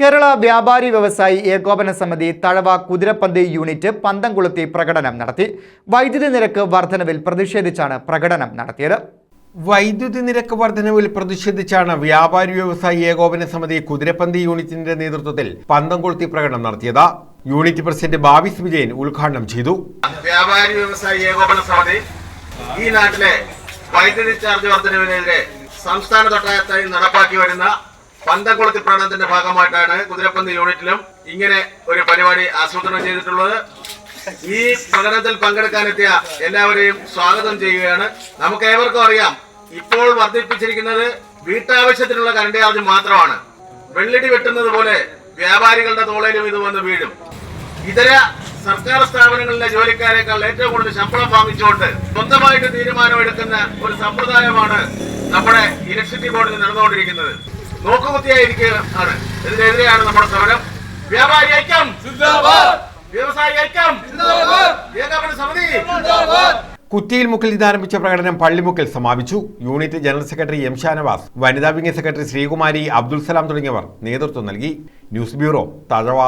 കേരള വ്യാപാരി വ്യവസായി ഏകോപന സമിതി തഴവ കുതിരപ്പന്ത് യൂണിറ്റ് പന്തംകുളത്തി പ്രകടനം നടത്തി. വൈദ്യുതി നിരക്ക് വർധനവിൽ പ്രതിഷേധിച്ചാണ് പ്രകടനം നടത്തിയത്. വൈദ്യുതി നിരക്ക് വർധനവിൽ പ്രതിഷേധിച്ചാണ് വ്യാപാരി വ്യവസായി ഏകോപന സമിതി കുതിരപ്പന്തി യൂണിറ്റിന്റെ നേതൃത്വത്തിൽ പന്തംകുളത്തി പ്രകടനം നടത്തിയത്. യൂണിറ്റ് പ്രസിഡന്റ് ബാബിസ് വിജയൻ ഉദ്ഘാടനം ചെയ്തു. വ്യാപാരി വ്യവസായി ഏകോപന സമിതി ഈ നാട്ടിലെ വൈദ്യുതി ചാർജ് വർധനവിനെതിരെ സംസ്ഥാന തൊട്ടായത്തായി നടപ്പാക്കി വരുന്ന പന്തംകുളത്തി പ്രകടനത്തിന്റെ ഭാഗമായിട്ടാണ് കുതിരപ്പന്ത് യൂണിറ്റിലും ഇങ്ങനെ ഒരു പരിപാടി ആസൂത്രണം ചെയ്തിട്ടുള്ളത്. ഈ പ്രകടനത്തിൽ പങ്കെടുക്കാനെത്തിയ എല്ലാവരെയും സ്വാഗതം ചെയ്യുകയാണ്. നമുക്ക് ഏവർക്കും അറിയാം ഇപ്പോൾ വർദ്ധിപ്പിച്ചിരിക്കുന്നത് വീട്ടാവശ്യത്തിനുള്ള കരണ്ട് ചാർജ് മാത്രമാണ്. വെള്ളിടി വെട്ടുന്നത് പോലെ വ്യാപാരികളുടെ തോളയിലും ഇത് വന്ന് വീഴും. ഇതര സർക്കാർ സ്ഥാപനങ്ങളിലെ ജോലിക്കാരെക്കാൾ ഏറ്റവും കൂടുതൽ ശമ്പളം വാങ്ങിച്ചുകൊണ്ട് സ്വന്തമായിട്ട് തീരുമാനമെടുക്കുന്ന ഒരു സമ്പ്രദായമാണ് നമ്മുടെ ഇലക്ട്രിസിറ്റി ബോർഡിൽ നടന്നുകൊണ്ടിരിക്കുന്നത്. നോക്കുകുത്തിയായിരിക്കുകയാണ് ഇതിനെതിരെയാണ് നമ്മുടെ സമരം. വ്യാപാരി ഐക്യം. വ്യവസായി ഐക്യം. ഏകാപന സമിതി. കുറ്റിയിൽ മുക്കിൽ ഇതാരംഭിച്ച പ്രകടനം പള്ളിമുക്കിൽ സമാപിച്ചു. Unit general secretary M Shanavas വനിതാ വിംഗ് സെക്രട്ടറി ശ്രീകുമാരി അബ്ദുൽ സലാം തുടങ്ങിയവർ നേതൃത്വം നൽകി. News bureau Thazhava.